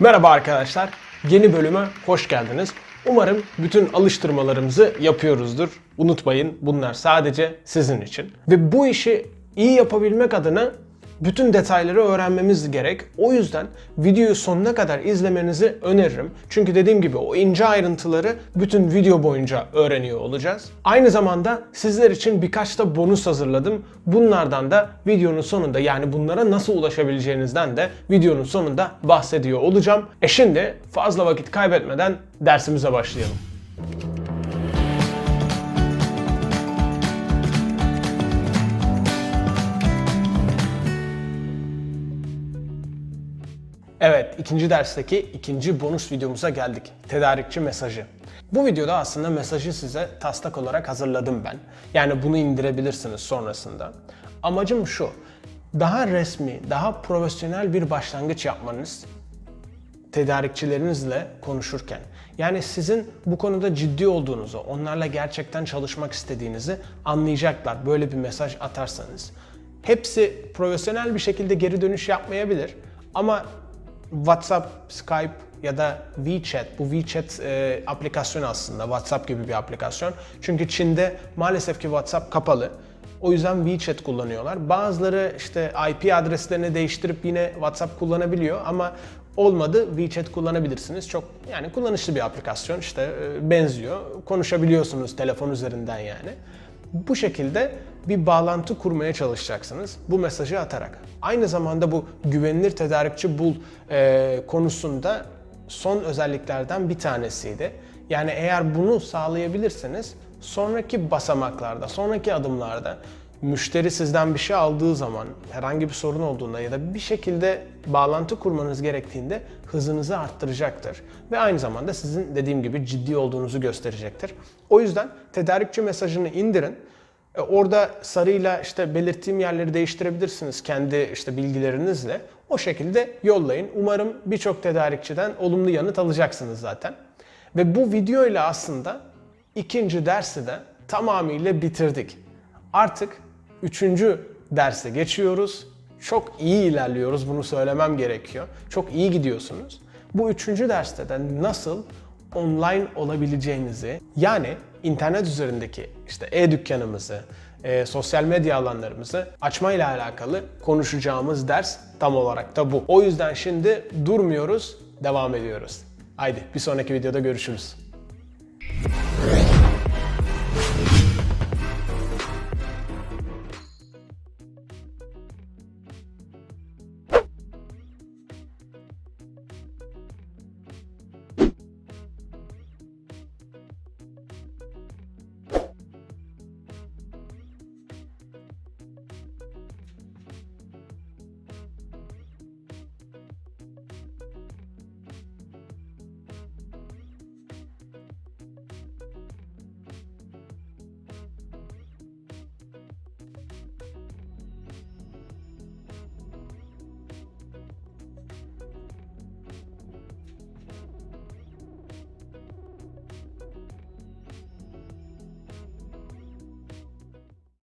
Merhaba arkadaşlar. Yeni bölüme hoş geldiniz. Umarım bütün alıştırmalarımızı yapıyoruzdur. Unutmayın bunlar sadece sizin için. Ve bu işi iyi yapabilmek adına bütün detayları öğrenmemiz gerek. O yüzden videoyu sonuna kadar izlemenizi öneririm. Çünkü dediğim gibi o ince ayrıntıları bütün video boyunca öğreniyor olacağız. Aynı zamanda sizler için birkaç da bonus hazırladım. Bunlardan da videonun sonunda yani bunlara nasıl ulaşabileceğinizden de videonun sonunda bahsediyor olacağım. E şimdi fazla vakit kaybetmeden dersimize başlayalım. Evet, ikinci dersteki ikinci bonus videomuza geldik. Tedarikçi mesajı. Bu videoda aslında mesajı size taslak olarak hazırladım ben. Yani bunu indirebilirsiniz sonrasında. Amacım şu, daha resmi, daha profesyonel bir başlangıç yapmanız tedarikçilerinizle konuşurken. Yani sizin bu konuda ciddi olduğunuzu, onlarla gerçekten çalışmak istediğinizi anlayacaklar böyle bir mesaj atarsanız. Hepsi profesyonel bir şekilde geri dönüş yapmayabilir ama WhatsApp, Skype ya da WeChat, bu WeChat e, aplikasyon aslında WhatsApp gibi bir aplikasyon. Çünkü Çin'de maalesef ki WhatsApp kapalı. O yüzden WeChat kullanıyorlar. Bazıları işte IP adreslerini değiştirip yine WhatsApp kullanabiliyor ama olmadı WeChat kullanabilirsiniz. Çok yani kullanışlı bir aplikasyon işte e, benziyor. Konuşabiliyorsunuz telefon üzerinden yani. Bu şekilde bir bağlantı kurmaya çalışacaksınız bu mesajı atarak. Aynı zamanda bu güvenilir tedarikçi bul e, konusunda son özelliklerden bir tanesiydi. Yani eğer bunu sağlayabilirseniz sonraki basamaklarda, sonraki adımlarda müşteri sizden bir şey aldığı zaman, herhangi bir sorun olduğunda ya da bir şekilde bağlantı kurmanız gerektiğinde hızınızı arttıracaktır. Ve aynı zamanda sizin dediğim gibi ciddi olduğunuzu gösterecektir. O yüzden tedarikçi mesajını indirin. E, Orada sarıyla işte belirttiğim yerleri değiştirebilirsiniz kendi işte bilgilerinizle. O şekilde yollayın. Umarım birçok tedarikçiden olumlu yanıt alacaksınız zaten. Ve bu video ile aslında ikinci dersi de tamamıyla bitirdik. Artık üçüncü derse geçiyoruz. Çok iyi ilerliyoruz bunu söylemem gerekiyor. Çok iyi gidiyorsunuz. Bu üçüncü derste de nasıl online olabileceğinizi yani internet üzerindeki işte e-dükkanımızı, e, sosyal medya alanlarımızı açmayla alakalı konuşacağımız ders tam olarak da bu. O yüzden şimdi durmuyoruz, devam ediyoruz. Haydi bir sonraki videoda görüşürüz.